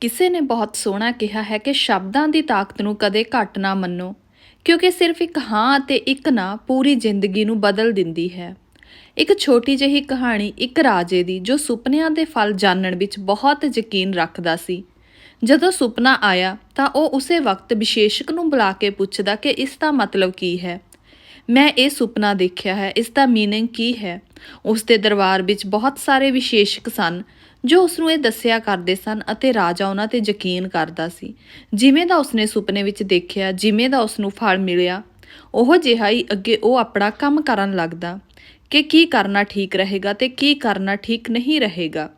ਕਿਸੇ ਨੇ ਬਹੁਤ ਸੋਹਣਾ ਕਿਹਾ ਹੈ ਕਿ ਸ਼ਬਦਾਂ ਦੀ ਤਾਕਤ ਨੂੰ ਕਦੇ ਘੱਟ ਨਾ ਮੰਨੋ, ਕਿਉਂਕਿ ਸਿਰਫ ਇੱਕ ਹਾਂ ਅਤੇ ਇੱਕ ਨਾ ਪੂਰੀ ਜ਼ਿੰਦਗੀ ਨੂੰ ਬਦਲ ਦਿੰਦੀ ਹੈ। ਇੱਕ ਛੋਟੀ ਜਿਹੀ ਕਹਾਣੀ ਇੱਕ ਰਾਜੇ ਦੀ ਜੋ ਸੁਪਨਿਆਂ ਦੇ ਫਲ ਜਾਣਨ ਵਿੱਚ ਬਹੁਤ ਯਕੀਨ ਰੱਖਦਾ ਸੀ। ਜਦੋਂ ਸੁਪਨਾ ਆਇਆ ਤਾਂ ਉਹ ਉਸੇ ਵਕਤ ਵਿਸ਼ੇਸ਼ਕ ਨੂੰ ਬੁਲਾ ਕੇ ਪੁੱਛਦਾ ਕਿ ਇਸ ਦਾ ਮਤਲਬ ਕੀ ਹੈ? ਮੈਂ ਇਹ ਸੁਪਨਾ ਦੇਖਿਆ ਹੈ, ਇਸ ਦਾ ਮੀਨਿੰਗ ਕੀ ਹੈ? ਉਸ ਦੇ ਦਰਬਾਰ ਵਿੱਚ ਬਹੁਤ ਸਾਰੇ ਵਿਸ਼ੇਸ਼ਕ ਸਨ। ਜੋ ਉਸ ਨੂੰ ਇਹ ਦੱਸਿਆ ਕਰਦੇ ਸਨ ਅਤੇ ਰਾਜਾ ਉਹਨਾਂ ਤੇ ਯਕੀਨ ਕਰਦਾ ਸੀ। ਜਿਵੇਂ ਦਾ ਉਸਨੇ ਸੁਪਨੇ ਵਿੱਚ ਦੇਖਿਆ, ਜਿਵੇਂ ਦਾ ਉਸ ਨੂੰ ਫਲ ਮਿਲਿਆ, ਉਹ ਜਿਹਾ ਹੀ ਅੱਗੇ ਉਹ ਆਪਣਾ ਕੰਮ ਕਰਨ ਲੱਗਦਾ ਕਿ ਕੀ ਕਰਨਾ ਠੀਕ ਰਹੇਗਾ ਤੇ ਕੀ ਕਰਨਾ ਠੀਕ ਨਹੀਂ ਰਹੇਗਾ।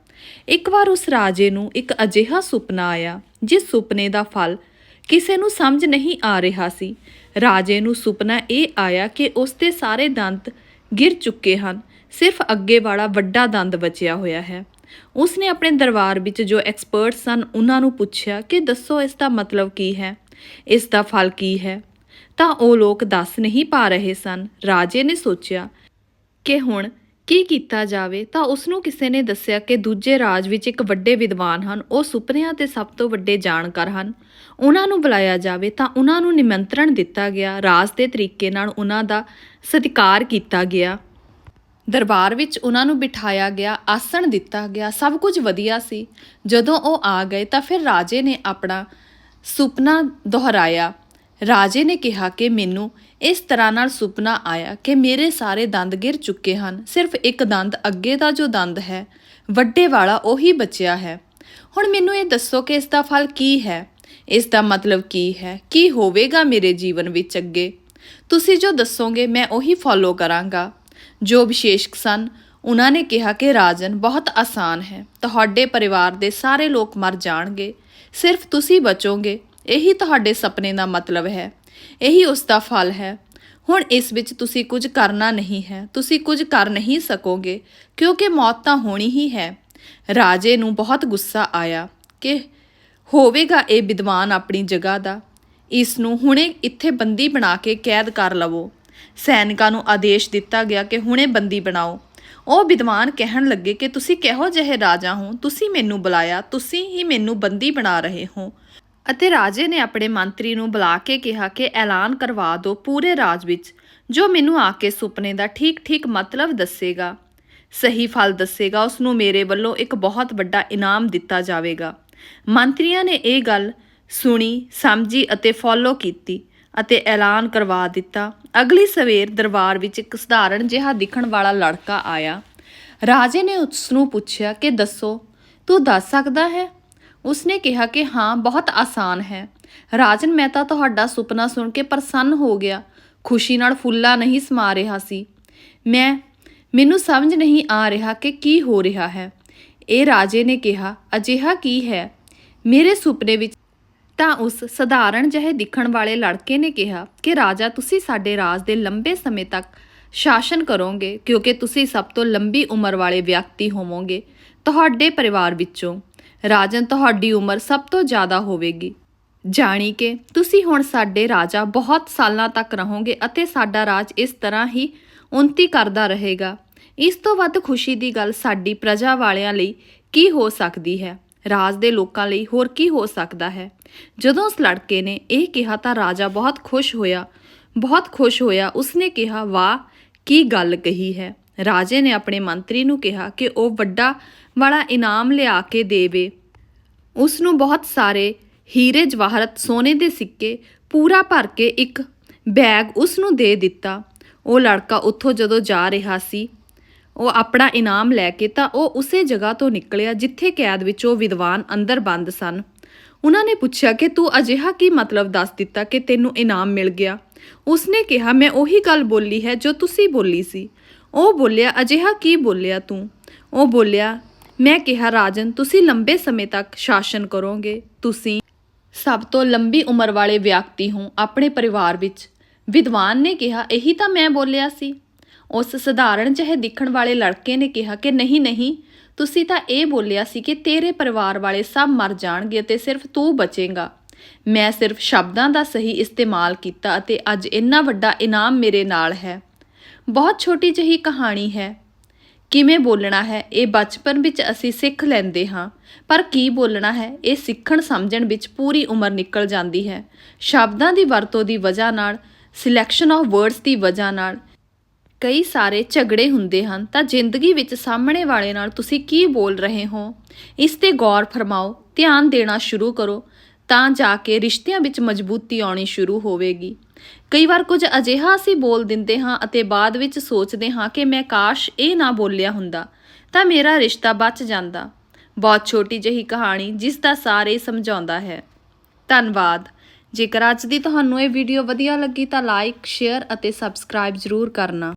ਇੱਕ ਵਾਰ ਉਸ ਰਾਜੇ ਨੂੰ ਇੱਕ ਅਜਿਹਾ ਸੁਪਨਾ ਆਇਆ, ਜਿਸ ਸੁਪਨੇ ਦਾ ਫਲ ਕਿਸੇ ਨੂੰ ਸਮਝ ਨਹੀਂ ਆ ਰਿਹਾ ਸੀ। ਰਾਜੇ ਨੂੰ ਸੁਪਨਾ ਇਹ ਆਇਆ ਕਿ ਉਸ ਦੇ ਸਾਰੇ ਦੰਦ ਗਿਰ ਚੁੱਕੇ ਹਨ, ਸਿਰਫ ਅੱਗੇ ਵਾਲਾ ਵੱਡਾ ਦੰਦ ਬਚਿਆ ਹੋਇਆ ਹੈ। ਉਸ ਨੇ ਆਪਣੇ ਦਰਬਾਰ ਵਿੱਚ ਜੋ ਐਕਸਪਰਟ ਸਨ, ਉਹਨਾਂ ਨੂੰ ਪੁੱਛਿਆ ਕਿ ਦੱਸੋ ਇਸ ਦਾ ਮਤਲਬ ਕੀ ਹੈ? ਇਸ ਦਾ ਫਲ ਕੀ ਹੈ? ਤਾਂ ਉਹ ਲੋਕ ਦੱਸ ਨਹੀਂ ਪਾ ਰਹੇ ਸਨ। ਰਾਜੇ ਨੇ ਸੋਚਿਆ ਕਿ ਹੁਣ ਕੀ ਕੀਤਾ ਜਾਵੇ? ਤਾਂ ਉਸ ਨੂੰ ਕਿਸੇ ਨੇ ਦੱਸਿਆ ਕਿ ਦੂਜੇ ਰਾਜ ਵਿੱਚ ਇੱਕ ਵੱਡੇ ਵਿਦਵਾਨ ਹਨ। ਉਹ ਸੁਪਨਿਆਂ ਤੇ ਸਭ ਤੋਂ ਵੱਡੇ ਜਾਣਕਾਰ ਹਨ। ਉਹਨਾਂ ਨੂੰ ਬੁਲਾਇਆ ਜਾਵੇ ਤਾਂ ਉਹਨਾਂ ਨੂੰ ਨਿਮੰਤਰਣ ਦਿੱਤਾ ਗਿਆ। ਰਾਜ ਦੇ ਤਰੀਕੇ ਨਾਲ ਉਹਨਾਂ ਦਾ ਸਤਿਕਾਰ ਕੀਤਾ ਗਿਆ। ਦਰਬਾਰ ਵਿੱਚ ਉਹਨਾਂ ਨੂੰ ਬਿਠਾਇਆ ਗਿਆ, ਆਸਣ ਦਿੱਤਾ ਗਿਆ, ਸਭ ਕੁਝ ਵਧੀਆ ਸੀ। ਜਦੋਂ ਉਹ ਆ ਗਏ ਤਾਂ ਫਿਰ ਰਾਜੇ ਨੇ ਆਪਣਾ ਸੁਪਨਾ ਦੁਹਰਾਇਆ। ਰਾਜੇ ਨੇ ਕਿਹਾ ਕਿ ਮੈਨੂੰ ਇਸ ਤਰ੍ਹਾਂ ਨਾਲ ਸੁਪਨਾ ਆਇਆ ਕਿ ਮੇਰੇ ਸਾਰੇ ਦੰਦ ਗਿਰ ਚੁੱਕੇ ਹਨ। ਸਿਰਫ ਇੱਕ ਦੰਦ ਅੱਗੇ ਦਾ ਜੋ ਦੰਦ ਹੈ, ਵੱਡੇ ਵਾਲਾ ਉਹੀ ਬਚਿਆ ਹੈ। ਹੁਣ ਮੈਨੂੰ ਇਹ ਦੱਸੋ ਕਿ ਇਸ ਦਾ ਫਲ ਕੀ ਹੈ? ਇਸ ਦਾ ਮਤਲਬ ਕੀ ਹੈ? ਕੀ ਹੋਵੇਗਾ ਮੇਰੇ ਜੀਵਨ ਵਿੱਚ ਅੱਗੇ? ਤੁਸੀਂ ਜੋ ਦੱਸੋਗੇ, ਮੈਂ ਉਹੀ ਫੋਲੋ ਕਰਾਂਗਾ। ਜੋ ਵਿਸ਼ੇਸ਼ਕ ਸਨ, ਉਹਨਾਂ ਨੇ ਕਿਹਾ ਕਿ ਰਾਜਨ ਬਹੁਤ ਆਸਾਨ ਹੈ। ਤੁਹਾਡੇ ਪਰਿਵਾਰ ਦੇ ਸਾਰੇ ਲੋਕ ਮਰ ਜਾਣਗੇ। ਸਿਰਫ ਤੁਸੀਂ ਬਚੋਗੇ। ਇਹੀ ਤੁਹਾਡੇ ਸੁਪਨੇ ਦਾ ਮਤਲਬ ਹੈ। ਇਹੀ ਉਸ ਦਾ ਫਲ ਹੈ। ਹੁਣ ਇਸ ਵਿੱਚ ਤੁਸੀਂ ਕੁਝ ਕਰਨਾ ਨਹੀਂ ਹੈ। ਤੁਸੀਂ ਕੁਝ ਕਰ ਨਹੀਂ ਸਕੋਗੇ, ਕਿਉਂਕਿ ਮੌਤ ਤਾਂ ਹੋਣੀ ਹੀ ਹੈ। ਰਾਜੇ ਨੂੰ ਬਹੁਤ ਗੁੱਸਾ ਆਇਆ ਕਿ ਹੋਵੇਗਾ ਇਹ ਵਿਦਵਾਨ ਆਪਣੀ ਜਗ੍ਹਾ ਦਾ। ਇਸ ਨੂੰ ਹੁਣੇ ਇੱਥੇ ਬੰਦੀ ਬਣਾ ਕੇ ਕੈਦ ਕਰ ਲਵੋ। ਸੈਨਿਕਾਂ ਨੂੰ ਆਦੇਸ਼ ਦਿੱਤਾ ਗਿਆ ਕਿ ਹੁਣੇ ਬੰਦੀ ਬਣਾਓ। ਉਹ ਵਿਦਵਾਨ ਕਹਿਣ ਲੱਗੇ ਕਿ ਤੁਸੀਂ ਕਿਹੋ ਜਿਹੇ ਰਾਜਾ ਹੋ? ਤੁਸੀਂ ਮੈਨੂੰ ਬੁਲਾਇਆ, ਤੁਸੀਂ ਹੀ ਮੈਨੂੰ ਬੰਦੀ ਬਣਾ ਰਹੇ ਹੋ। ਅਤੇ ਰਾਜੇ ਨੇ ਆਪਣੇ ਮੰਤਰੀ ਨੂੰ ਬੁਲਾ ਕੇ ਕਿਹਾ ਕਿ ਐਲਾਨ ਕਰਵਾ ਦਿਓ ਪੂਰੇ ਰਾਜ ਵਿੱਚ। ਜੋ ਮੈਨੂੰ ਆ ਕੇ ਸੁਪਨੇ ਦਾ ਠੀਕ-ਠੀਕ ਮਤਲਬ ਦੱਸੇਗਾ, ਸਹੀ ਫਲ ਦੱਸੇਗਾ, ਉਸ ਨੂੰ ਮੇਰੇ ਵੱਲੋਂ ਇੱਕ ਬਹੁਤ ਵੱਡਾ ਇਨਾਮ ਦਿੱਤਾ ਜਾਵੇਗਾ। ਮੰਤਰੀਆਂ ਨੇ ਇਹ ਗੱਲ ਸੁਣੀ, ਸਮਝੀ ਅਤੇ ਫੋਲੋ ਕੀਤੀ। ਅਤੇ ਐਲਾਨ ਕਰਵਾ ਦਿੱਤਾ। ਅਗਲੀ ਸਵੇਰ ਦਰਬਾਰ ਵਿੱਚ ਇੱਕ ਸਧਾਰਨ ਜਿਹਾ ਦਿਖਣ ਵਾਲਾ ਲੜਕਾ ਆਇਆ। ਰਾਜੇ ਨੇ ਉਸ ਨੂੰ ਪੁੱਛਿਆ ਕਿ ਦੱਸੋ, ਤੂੰ ਦੱਸ ਸਕਦਾ ਹੈ? ਉਸਨੇ ਕਿਹਾ ਕਿ ਹਾਂ, ਬਹੁਤ ਆਸਾਨ ਹੈ। ਰਾਜਨ, ਮੈਂ ਤਾਂ ਤੁਹਾਡਾ ਸੁਪਨਾ ਸੁਣ ਕੇ ਪ੍ਰਸੰਨ ਹੋ ਗਿਆ। ਖੁਸ਼ੀ ਨਾਲ ਫੁੱਲਾ ਨਹੀਂ ਸਮਾ ਰਿਹਾ ਸੀ। ਮੈਂ, ਮੈਨੂੰ ਸਮਝ ਨਹੀਂ ਆ ਰਿਹਾ ਕਿ ਕੀ ਹੋ ਰਿਹਾ ਹੈ। ਇਹ ਰਾਜੇ ਨੇ ਕਿਹਾ, ਅਜਿਹਾ ਕੀ ਹੈ? ਮੇਰੇ ਸੁਪਨੇ ਵਿੱਚ ਤਾਂ ਉਸ ਸਧਾਰਨ ਜਿਹੇ ਦਿਖਣ ਵਾਲੇ ਲੜਕੇ ਨੇ ਕਿਹਾ ਕਿ ਰਾਜਾ, ਤੁਸੀਂ ਸਾਡੇ ਰਾਜ ਦੇ ਲੰਬੇ ਸਮੇਂ ਤੱਕ ਸ਼ਾਸਨ ਕਰੋਗੇ, ਕਿਉਂਕਿ ਤੁਸੀਂ ਸਭ ਤੋਂ ਲੰਬੀ ਉਮਰ ਵਾਲੇ ਵਿਅਕਤੀ ਹੋਵੋਗੇ ਤੁਹਾਡੇ ਪਰਿਵਾਰ ਵਿੱਚੋਂ। ਰਾਜਨ, ਤੁਹਾਡੀ ਉਮਰ ਸਭ ਤੋਂ ਜ਼ਿਆਦਾ ਹੋਵੇਗੀ। ਜਾਣੀ ਕਿ ਤੁਸੀਂ ਹੁਣ ਸਾਡੇ ਰਾਜਾ ਬਹੁਤ ਸਾਲਾਂ ਤੱਕ ਰਹੋਗੇ ਅਤੇ ਸਾਡਾ ਰਾਜ ਇਸ ਤਰ੍ਹਾਂ ਹੀ ਉન્નਤੀ ਕਰਦਾ ਰਹੇਗਾ। ਇਸ ਤੋਂ ਵੱਧ ਖੁਸ਼ੀ ਦੀ ਗੱਲ ਸਾਡੀ ਪ੍ਰਜਾ ਵਾਲਿਆਂ ਲਈ ਕੀ ਹੋ ਸਕਦੀ ਹੈ? ਰਾਜ ਦੇ ਲੋਕਾਂ ਲਈ ਹੋਰ ਕੀ ਹੋ ਸਕਦਾ ਹੈ? ਜਦੋਂ ਉਸ ਲੜਕੇ ਨੇ ਇਹ ਕਿਹਾ ਤਾਂ ਰਾਜਾ ਬਹੁਤ ਖੁਸ਼ ਹੋਇਆ। ਬਹੁਤ ਖੁਸ਼ ਹੋਇਆ। ਉਸਨੇ ਕਿਹਾ, ਵਾਹ, ਕੀ ਗੱਲ ਕਹੀ ਹੈ? ਰਾਜੇ ਨੇ ਆਪਣੇ ਮੰਤਰੀ ਨੂੰ ਕਿਹਾ ਕਿ ਉਹ ਵੱਡਾ ਵਾਲਾ ਇਨਾਮ ਲਿਆ ਕੇ ਦੇਵੇ। ਉਸ ਨੂੰ ਬਹੁਤ ਸਾਰੇ ਹੀਰੇ ਜਵਾਹਰਤ ਸੋਨੇ ਦੇ ਸਿੱਕੇ ਪੂਰਾ ਭਰ ਕੇ ਇੱਕ ਬੈਗ ਉਸ ਨੂੰ ਦੇ ਦਿੱਤਾ। ਉਹ ਲੜਕਾ ਉੱਥੋਂ ਜਦੋਂ ਜਾ ਰਿਹਾ ਸੀ ਉਹ ਆਪਣਾ ਇਨਾਮ ਲੈ ਕੇ ਤਾਂ ਉਹ ਉਸੇ ਜਗ੍ਹਾ ਤੋਂ ਨਿਕਲਿਆ ਜਿੱਥੇ ਕੈਦ ਵਿੱਚ ਉਹ ਵਿਦਵਾਨ ਅੰਦਰ ਬੰਦ ਸਨ। ਉਹਨਾਂ ਨੇ ਪੁੱਛਿਆ ਕਿ ਤੂੰ ਅਜਿਹਾ ਕੀ ਮਤਲਬ ਦੱਸ ਦਿੱਤਾ ਕਿ ਤੈਨੂੰ ਇਨਾਮ ਮਿਲ ਗਿਆ? ਉਸਨੇ ਕਿਹਾ, ਮੈਂ ਉਹੀ ਗੱਲ ਬੋਲੀ ਹੈ ਜੋ ਤੁਸੀਂ ਬੋਲੀ ਸੀ। ਉਹ ਬੋਲਿਆ, ਅਜਿਹਾ ਕੀ ਬੋਲਿਆ ਤੂੰ? ਉਹ ਬੋਲਿਆ, ਮੈਂ ਕਿਹਾ, ਰਾਜਨ, ਤੁਸੀਂ ਲੰਬੇ ਸਮੇਂ ਤੱਕ ਸ਼ਾਸਨ ਕਰੋਗੇ। ਤੁਸੀਂ ਸਭ ਤੋਂ ਲੰਬੀ ਉਮਰ ਵਾਲੇ ਵਿਅਕਤੀ ਹੋ ਆਪਣੇ ਪਰਿਵਾਰ ਵਿੱਚ। ਵਿਦਵਾਨ ਨੇ ਕਿਹਾ, ਇਹੀ ਤਾਂ ਮੈਂ ਬੋਲਿਆ ਸੀ। ਉਸ ਸਧਾਰਨ ਜਿਹੇ ਦਿਖਣ ਵਾਲੇ ਲੜਕੇ ਨੇ ਕਿਹਾ ਕਿ ਨਹੀਂ ਨਹੀਂ, ਤੁਸੀਂ ਤਾਂ ਇਹ ਬੋਲਿਆ ਸੀ ਕਿ ਤੇਰੇ ਪਰਿਵਾਰ ਵਾਲੇ ਸਭ ਮਰ ਜਾਣਗੇ ਅਤੇ ਸਿਰਫ ਤੂੰ ਬਚੇਗਾ। ਮੈਂ ਸਿਰਫ ਸ਼ਬਦਾਂ ਦਾ ਸਹੀ ਇਸਤੇਮਾਲ ਕੀਤਾ ਅਤੇ ਅੱਜ ਇੰਨਾ ਵੱਡਾ ਇਨਾਮ ਮੇਰੇ ਨਾਲ ਹੈ। ਬਹੁਤ ਛੋਟੀ ਜਿਹੀ ਕਹਾਣੀ ਹੈ। ਕਿਵੇਂ ਬੋਲਣਾ ਹੈ? ਇਹ ਬਚਪਨ ਵਿੱਚ ਅਸੀਂ ਸਿੱਖ ਲੈਂਦੇ ਹਾਂ। ਪਰ ਕੀ ਬੋਲਣਾ ਹੈ? ਇਹ ਸਿੱਖਣ ਸਮਝਣ ਵਿੱਚ ਪੂਰੀ ਉਮਰ ਨਿਕਲ ਜਾਂਦੀ ਹੈ। ਸ਼ਬਦਾਂ ਦੀ ਵਰਤੋਂ ਦੀ ਵਜ੍ਹਾ ਨਾਲ ਸਿਲੈਕਸ਼ਨ ਆਫ ਵਰਡਸ ਦੀ ਵਜ੍ਹਾ ਨਾਲ ਕਈ ਸਾਰੇ ਝਗੜੇ ਹੁੰਦੇ ਹਨ ਤਾਂ ਜ਼ਿੰਦਗੀ ਵਿੱਚ ਸਾਹਮਣੇ ਵਾਲੇ ਨਾਲ ਤੁਸੀਂ ਕੀ ਬੋਲ ਰਹੇ ਹੋ? ਇਸ ਤੇ ਗੌਰ ਫਰਮਾਓ, ਧਿਆਨ ਦੇਣਾ ਸ਼ੁਰੂ ਕਰੋ ਤਾਂ ਜਾ ਕੇ ਰਿਸ਼ਤਿਆਂ ਵਿੱਚ ਮਜ਼ਬੂਤੀ ਆਉਣੀ ਸ਼ੁਰੂ ਹੋਵੇਗੀ। ਕਈ ਵਾਰ ਕੁਝ ਅਜਿਹਾ ਅਸੀਂ ਬੋਲ ਦਿੰਦੇ ਹਾਂ ਅਤੇ ਬਾਅਦ ਵਿੱਚ ਸੋਚਦੇ ਹਾਂ ਕਿ ਮੈਂ ਕਾਸ਼ ਇਹ ਨਾ ਬੋਲਿਆ ਹੁੰਦਾ ਤਾਂ ਮੇਰਾ ਰਿਸ਼ਤਾ ਬਚ ਜਾਂਦਾ। ਬਹੁਤ ਛੋਟੀ ਜਿਹੀ ਕਹਾਣੀ ਜਿਸ ਦਾ ਸਾਰ ਇਹ ਸਮਝਾਉਂਦਾ ਹੈ। ਧੰਨਵਾਦ। ਜੇਕਰ ਅੱਜ ਦੀ ਤੁਹਾਨੂੰ ਇਹ ਵੀਡੀਓ ਵਧੀਆ ਲੱਗੀ ਤਾਂ ਲਾਈਕ ਸ਼ੇਅਰ ਅਤੇ ਸਬਸਕ੍ਰਾਈਬ ਜ਼ਰੂਰ ਕਰਨਾ।